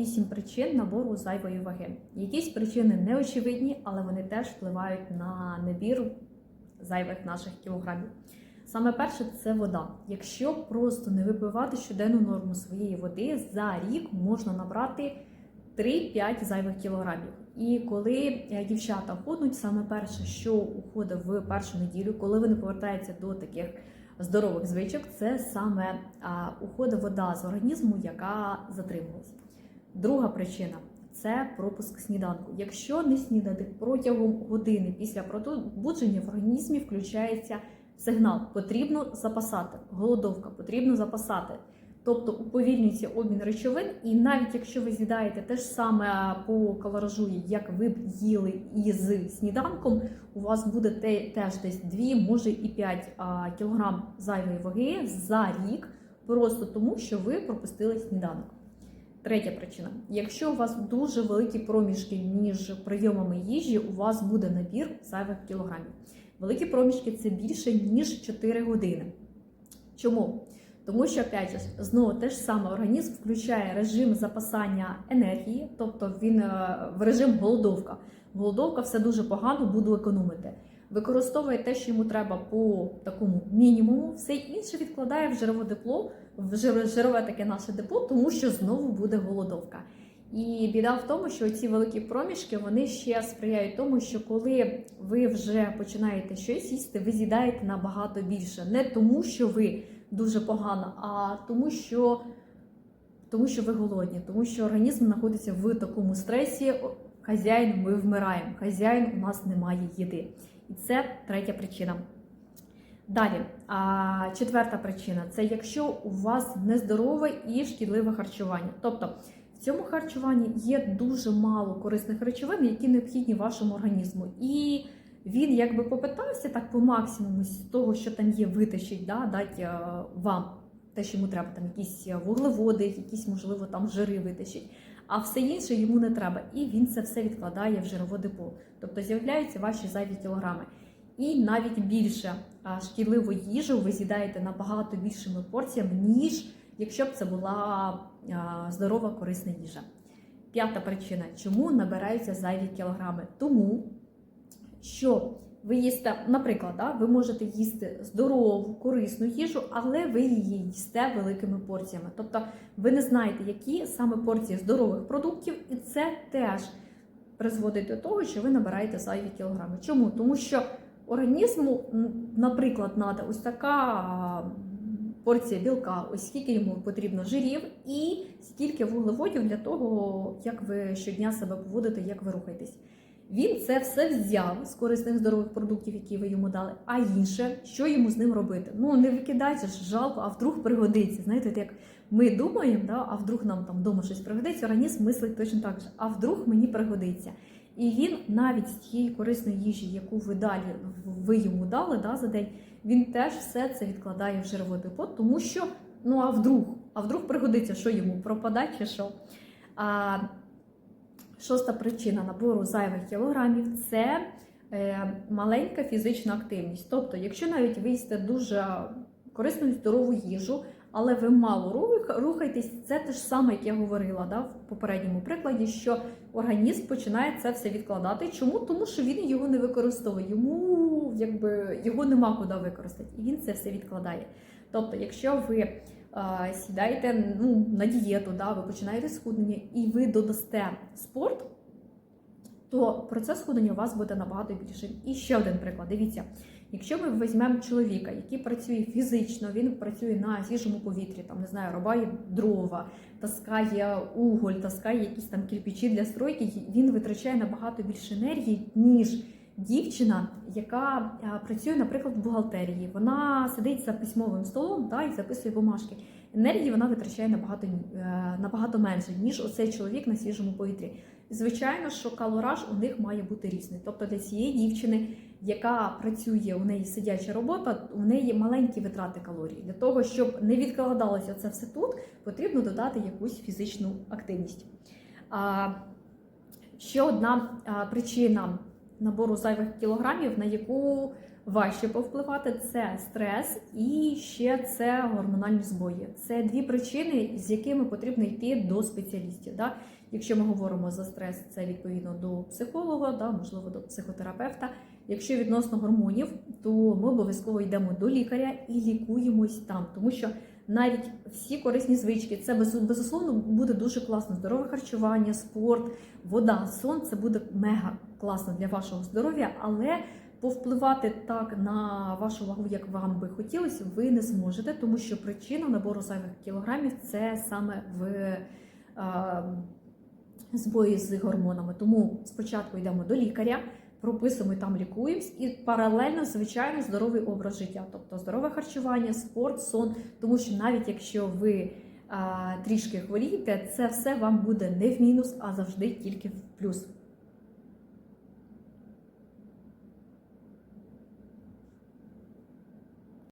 топ-8 причин набору зайвої ваги. Якісь причини неочевидні, але вони теж впливають на набір зайвих наших кілограмів. Саме перше це вода. Якщо просто не випивати щоденну норму своєї води, за рік можна набрати 3-5 зайвих кілограмів. І коли е, дівчата ходять, саме перше, що уходить в першу неділю, коли вони повертаються до таких здорових звичок, це саме уходить вода з організму, яка затрималась. Друга причина це пропуск сніданку. Якщо не снідати протягом години після пробудження в організмі включається сигнал, потрібно запасати. Голодовка, потрібно запасати. Тобто уповільнюється обмін речовин, і навіть якщо ви з'їдаєте те ж саме по калоражу, як ви б їли із сніданком, у вас буде те, теж десь 2, може і 5 а, кілограм зайвої ваги за рік, просто тому, що ви пропустили сніданок. Третя причина: якщо у вас дуже великі проміжки між прийомами їжі, у вас буде набір зайвих кілограмів. Великі проміжки це більше ніж 4 години. Чому? Тому що, опять знову те ж саме організм включає режим запасання енергії, тобто він е, в режим голодовка. Голодовка все дуже погано, буду економити. Використовує те, що йому треба по такому мінімуму, все інше відкладає в жирове дипло, в жирове таке наше дипло, тому що знову буде голодовка. І біда в тому, що ці великі проміжки вони ще сприяють тому, що коли ви вже починаєте щось їсти, ви з'їдаєте набагато більше. Не тому, що ви дуже погано, а тому, що, тому що ви голодні, тому що організм знаходиться в такому стресі. Хазяїн, ми вмираємо. Хазяїн, у нас немає їди. І це третя причина. Далі, а, четверта причина це якщо у вас нездорове і шкідливе харчування. Тобто в цьому харчуванні є дуже мало корисних речовин, які необхідні вашому організму. І він якби попитався так по максимуму з того, що там є, витащить, да, дати е, вам те, що йому треба, там якісь вуглеводи, якісь, можливо, там жири витащить. А все інше йому не треба. І він це все відкладає в жирове депо. Тобто з'являються ваші зайві кілограми. І навіть більше шкідливу їжу ви з'їдаєте набагато більшими порціями, ніж якщо б це була здорова корисна їжа. П'ята причина, чому набираються зайві кілограми? Тому що ви їсте, наприклад, да, ви можете їсти здорову, корисну їжу, але ви її їсте великими порціями. Тобто ви не знаєте, які саме порції здорових продуктів, і це теж призводить до того, що ви набираєте зайві кілограми. Чому? Тому що організму, наприклад, треба ось така порція білка, ось скільки йому потрібно жирів, і скільки вуглеводів для того, як ви щодня себе поводите, як ви рухаєтесь. Він це все взяв з корисних здорових продуктів, які ви йому дали. А інше, що йому з ним робити? Ну не викидайте ж жалко, а вдруг пригодиться. Знаєте, як ми думаємо, да, а вдруг нам там вдома щось пригодиться, організм мислить точно так же, а вдруг мені пригодиться. І він навіть з тієї корисної їжі, яку ви далі ви йому дали да, за день, він теж все це відкладає в жирове депо, тому що ну а вдруг, а вдруг пригодиться, що йому пропадать чи що. А, Шоста причина набору зайвих кілограмів це е, маленька фізична активність. Тобто, якщо навіть ви їсте дуже корисну здорову їжу, але ви мало рухаєтесь, це те ж саме, як я говорила да, в попередньому прикладі, що організм починає це все відкладати. Чому? Тому що він його не використовує, йому якби його нема куди використати, і він це все відкладає. Тобто, якщо ви сідаєте ну, на дієту, да, ви починаєте схуднення і ви додасте спорт, то процес схуднення у вас буде набагато більшим. І ще один приклад. Дивіться, якщо ми візьмемо чоловіка, який працює фізично, він працює на свіжому повітрі, там не знаю, рубає дрова, таскає уголь, таскає якісь там кирпичі для стройки, він витрачає набагато більше енергії, ніж дівчина, яка працює, наприклад, в бухгалтерії. Вона сидить за письмовим столом та, і записує бумажки. Енергії вона витрачає набагато, е, набагато менше, ніж оцей чоловік на свіжому повітрі. Звичайно, що калораж у них має бути різний. Тобто для цієї дівчини, яка працює, у неї сидяча робота, у неї маленькі витрати калорій. Для того, щоб не відкладалося це все тут, потрібно додати якусь фізичну активність. А, ще одна причина набору зайвих кілограмів, на яку важче повпливати, це стрес і ще це гормональні збої. Це дві причини, з якими потрібно йти до спеціалістів. Да? Якщо ми говоримо за стрес, це відповідно до психолога, да, можливо, до психотерапевта. Якщо відносно гормонів, то ми обов'язково йдемо до лікаря і лікуємось там, тому що навіть всі корисні звички, це без- безусловно буде дуже класно. Здорове харчування, спорт, вода, сон це буде мега класно для вашого здоров'я, але повпливати так на вашу вагу, як вам би хотілося, ви не зможете, тому що причина набору зайвих кілограмів це саме в е, збої з гормонами. Тому спочатку йдемо до лікаря, прописуємо там лікуємось, і паралельно, звичайно, здоровий образ життя, тобто здорове харчування, спорт, сон. Тому що навіть якщо ви а, трішки хворієте, це все вам буде не в мінус, а завжди тільки в плюс.